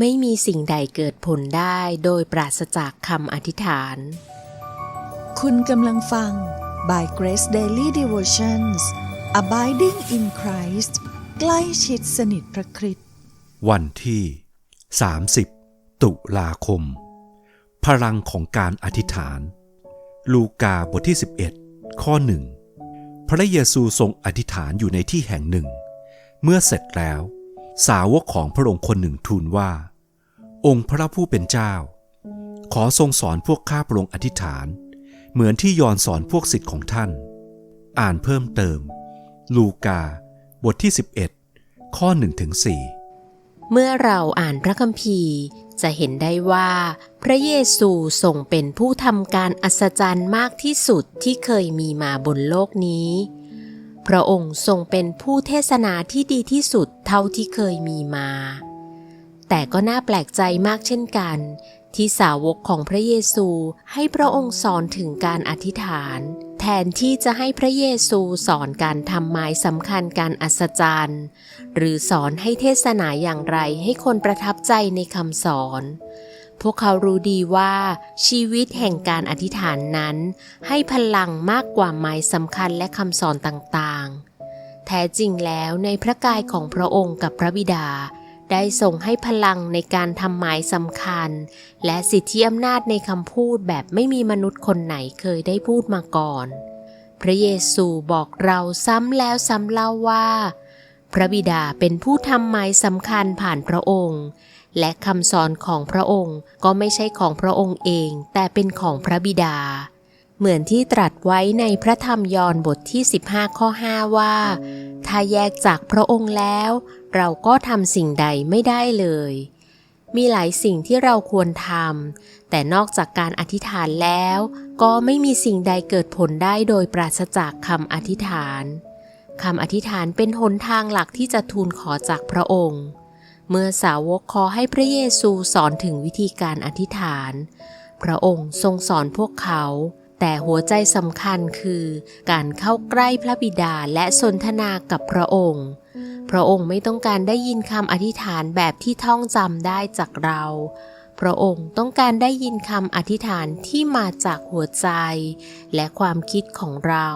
ไม่มีสิ่งใดเกิดผลได้โดยปราศจากคำอธิษฐาน คุณกำลังฟัง by Grace Daily Devotions Abiding in Christ ใกล้ชิดสนิทพระคริสต์วันที่ 30 ตุลาคม พลังของการอธิษฐาน ลูกาบทที่ 11 ข้อหนึ่งพระเยซูทรงอธิษฐานอยู่ในที่แห่งหนึ่ง เมื่อเสร็จแล้ว สาวกของพระองค์คนหนึ่งทูลว่า องค์พระผู้เป็นเจ้า ขอทรงสอนพวกข้าพระองค์อธิษฐาน เหมือนที่ยอนสอนพวกศิษย์ของท่าน อ่านเพิ่มเติม ลูกา บทที่ 11 ข้อ1ถึง4เมื่อเราอ่านพระคัมภีร์ จะเห็นได้ว่า พระเยซูทรงเป็นผู้ทำการอัศจรรย์มากที่สุดที่เคยมีมาบนโลกนี้ พระองค์ทรงเป็นผู้เทศนาที่ดีที่สุดเท่าที่เคยมีมา แต่ก็น่าแปลกใจมากเช่นกัน ที่สาวกของพระเยซูให้พระองค์สอนถึงการอธิษฐาน แทนที่จะให้พระเยซูสอนการทำไม้สำคัญการอัศจรรย์ หรือสอนให้เทศนาอย่างไรให้คนประทับใจในคำสอนพวกเขารู้ดีว่าชีวิตแห่งการอธิษฐานนั้น ให้พลังมากกว่าไม้สำคัญและคำสอนต่าง แท้จริงแล้วในพระกายของพระองค์กับพระบิดา ได้ส่งให้พลังในการทำหมายสำคัญ และสิทธิอำนาจในคำพูดแบบไม่มีมนุษย์คนไหนเคยได้พูดมาก่อน พระเยซูบอกเราซ้ำแล้วซ้ำเล่าว่า พระบิดาเป็นผู้ทำหมายสำคัญผ่านพระองค์ และคำสอนของพระองค์ก็ไม่ใช่ของพระองค์เอง แต่เป็นของพระบิดา เหมือนที่ตรัสไว้ในพระธรรมยอห์นบทที่ 15 ข้อ 5 ว่า ถ้าแยกจากพระองค์แล้ว เราก็ทำสิ่งใดไม่ได้เลย มีหลายสิ่งที่เราควรทำแต่นอกจากการอธิษฐานแล้ว ก็ไม่มีสิ่งใดเกิดผลได้โดยปราศจากคำอธิษฐานคำอธิษฐานเป็นหนทางหลักที่จะทูลขอจากพระองค์ เมื่อสาวกขอให้พระเยซูสอนถึงวิธีการอธิษฐาน พระองค์ทรงสอนพวกเขา แต่หัวใจสำคัญคือการเข้าใกล้พระบิดาและสนทนากับพระองค์ พระองค์ไม่ต้องการได้ยินคำอธิษฐานแบบที่ท่องจำได้จากเรา พระองค์ต้องการได้ยินคำอธิษฐานที่มาจากหัวใจ และความคิดของเรา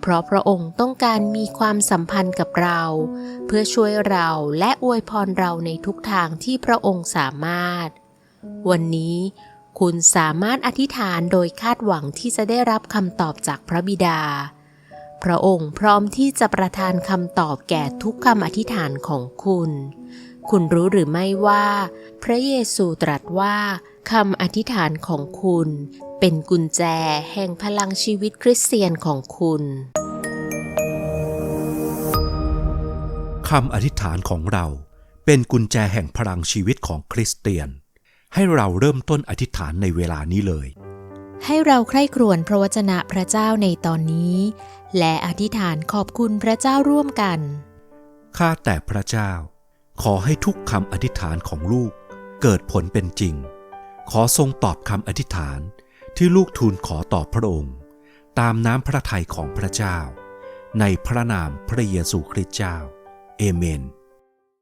เพราะพระองค์ต้องการมีความสัมพันธ์กับเรา เพื่อช่วยเราและอวยพรเราในทุกทางที่พระองค์สามารถ วันนี้ คุณสามารถอธิษฐานโดยคาดหวังที่จะได้รับคำตอบจากพระบิดา พระองค์พร้อมที่จะประทานคำตอบแก่ทุกคำอธิษฐานของคุณ คุณรู้หรือไม่ว่า พระเยซูตรัสว่าคำอธิษฐานของคุณ เป็นกุญแจแห่งพลังชีวิตคริสเตียนของคุณคำอธิษฐานของเราเป็นกุญแจแห่งพลังชีวิตของคริสเตียน ให้เราเริ่มต้นอธิษฐานในเวลานี้เลย ให้เราใคร่ครวญพระวจนะพระเจ้าในตอนนี้ และอธิษฐานขอบคุณพระเจ้าร่วมกัน ข้าแต่พระเจ้า ขอให้ทุกคำอธิษฐานของลูก เกิดผลเป็นจริง ขอทรงตอบคำอธิษฐานที่ลูกทูลขอต่อพระองค์ ตามน้ำพระทัยของพระเจ้า ในพระนามพระเยซูคริสต์เจ้า เอเมน